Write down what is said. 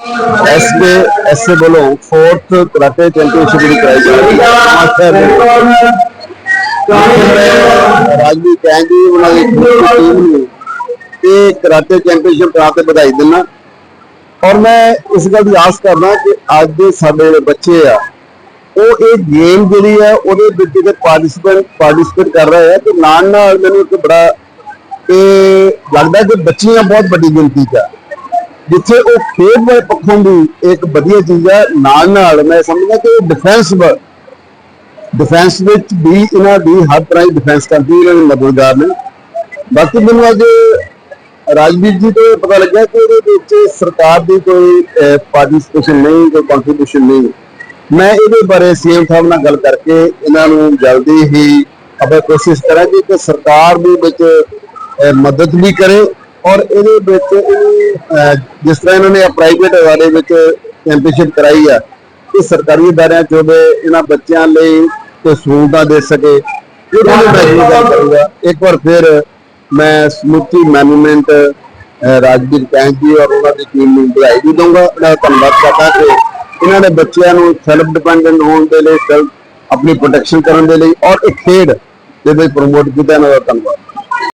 SK SA ਵੱਲੋਂ 4th karate championship ਦੀ ਕਰਾਈ ਜਾ ਰਹੀ ਹੈ ਮਾਸਟਰ ਰਾਜਵੀਰ ਕੈਂ ਉਹਨਾਂ ਦੀ ਟੀਮ ਨੂੰ ਇਹ ਕਰਾਟੇ ਚੈਂਪੀਅਨਸ਼ਿਪ ਕਰਾ ਕੇ ਵਧਾਈ ਦਿੰਦਾ। ਔਰ ਮੈਂ ਇਸ ਗੱਲ ਦੀ ਆਸ ਕਰਦਾ ਕਿ ਅੱਜ ਦੇ ਸਾਡੇ ਜਿਹੜੇ ਬੱਚੇ ਆ, ਉਹ ਇਹ ਗੇਮ ਜਿਹੜੀ ਹੈ, ਉਹਦੇ ਵਿੱਚ ਜਿਹੜੇ ਪਾਰਟਿਸਿਪੇਟ ਪਾਰਟਿਸਿਪੇਟ ਕਰ ਰਹੇ ਆ, ਤੇ ਨਾਲ ਨਾਲ ਮੈਨੂੰ ਇੱਕ ਬੜਾ ਇਹ ਲੱਗਦਾ ਕਿ ਬੱਚੀਆਂ ਬਹੁਤ ਵੱਡੀ ਗਿਣਤੀ 'ਚ ਆ। ਜਿੱਥੇ ਉਹ ਖੇਡ ਵਾਲੇ ਪੱਖੋਂ ਵੀ ਇੱਕ ਵਧੀਆ ਚੀਜ਼ ਹੈ ਨਾਲ ਨਾਲ ਮੈਂ ਸਮਝਦਾ ਕਿ ਡਿਫੈਂਸ ਡਿਫੈਂਸ ਵਿੱਚ ਵੀ ਇਹਨਾਂ ਦੀ ਹਰ ਤਰ੍ਹਾਂ ਦੀ ਡਿਫੈਂਸ ਕਰਦੀ, ਇਹਨਾਂ ਦੇ ਮਦਦਗਾਰ ਨੇ। ਬਾਕੀ ਮੈਨੂੰ ਅੱਜ ਰਾਜਵੀਰ ਜੀ ਤੋਂ ਇਹ ਪਤਾ ਲੱਗਿਆ ਕਿ ਇਹਦੇ ਵਿੱਚ ਸਰਕਾਰ ਦੀ ਕੋਈ ਪਾਰਟਿਸਿਪੇਸ਼ਨ ਨਹੀਂ, ਕੋਈ ਕੰਟਰੀਬਿਊਸ਼ਨ ਨਹੀਂ। ਮੈਂ ਇਹਦੇ ਬਾਰੇ ਸੀਐਮ ਸਾਹਿਬ ਨਾਲ ਗੱਲ ਕਰਕੇ ਇਹਨਾਂ ਨੂੰ ਜਲਦੀ ਹੀ ਆਪਾਂ ਕੋਸ਼ਿਸ਼ ਕਰਾਂਗੇ ਕਿ ਸਰਕਾਰ ਵੀ ਵਿੱਚ ਮਦਦ ਵੀ ਕਰੇ ਔਰ ਇਹਦੇ ਵਿੱਚ ਜਿਸ ਤਰ੍ਹਾਂ ਇਹਨਾਂ ਨੇ ਪ੍ਰਾਈਵੇਟ ਅਦਾਰੇ ਵਿੱਚ ਚੈਂਪੀਅਨਸ਼ਿਪ ਕਰਾਈ ਆ, ਇਹ ਸਰਕਾਰੀ ਅਦਾਰਿਆਂ ਚ ਇਹਨਾਂ ਬੱਚਿਆਂ ਲਈ ਕੋਈ ਸਹੂਲਤਾਂ ਦੇ ਸਕੇ। ਇਹਨਾਂ ਨੂੰ ਮੈਂ ਗੱਲ ਕਰੂੰਗਾ। ਇੱਕ ਵਾਰ ਫਿਰ ਮੈਂ ਸਮੁੱਚੀ ਮੈਨੇਜਮੈਂਟ ਰਾਜਵੀਰ ਕੈਂਜ ਜੀ ਔਰ ਉਹਨਾਂ ਦੀ ਟੀਮ ਨੂੰ ਵਧਾਈ ਵੀ ਦਊਂਗਾ। ਇਹਨਾਂ ਦਾ ਧੰਨਵਾਦ ਕਰਦਾ ਕਿ ਇਹਨਾਂ ਨੇ ਬੱਚਿਆਂ ਨੂੰ ਸੈਲਫ ਡਿਪੈਂਡੈਂਟ ਹੋਣ ਦੇ ਲਈ, self ਆਪਣੀ ਪ੍ਰੋਟੈਕਸ਼ਨ ਕਰਨ ਦੇ ਲਈ ਔਰ ਇੱਕ ਖੇਡ ਦੇ ਵਿੱਚ ਪ੍ਰਮੋਟ ਕੀਤਾ ਇਹਨਾਂ ਦਾ ਧੰਨਵਾਦ।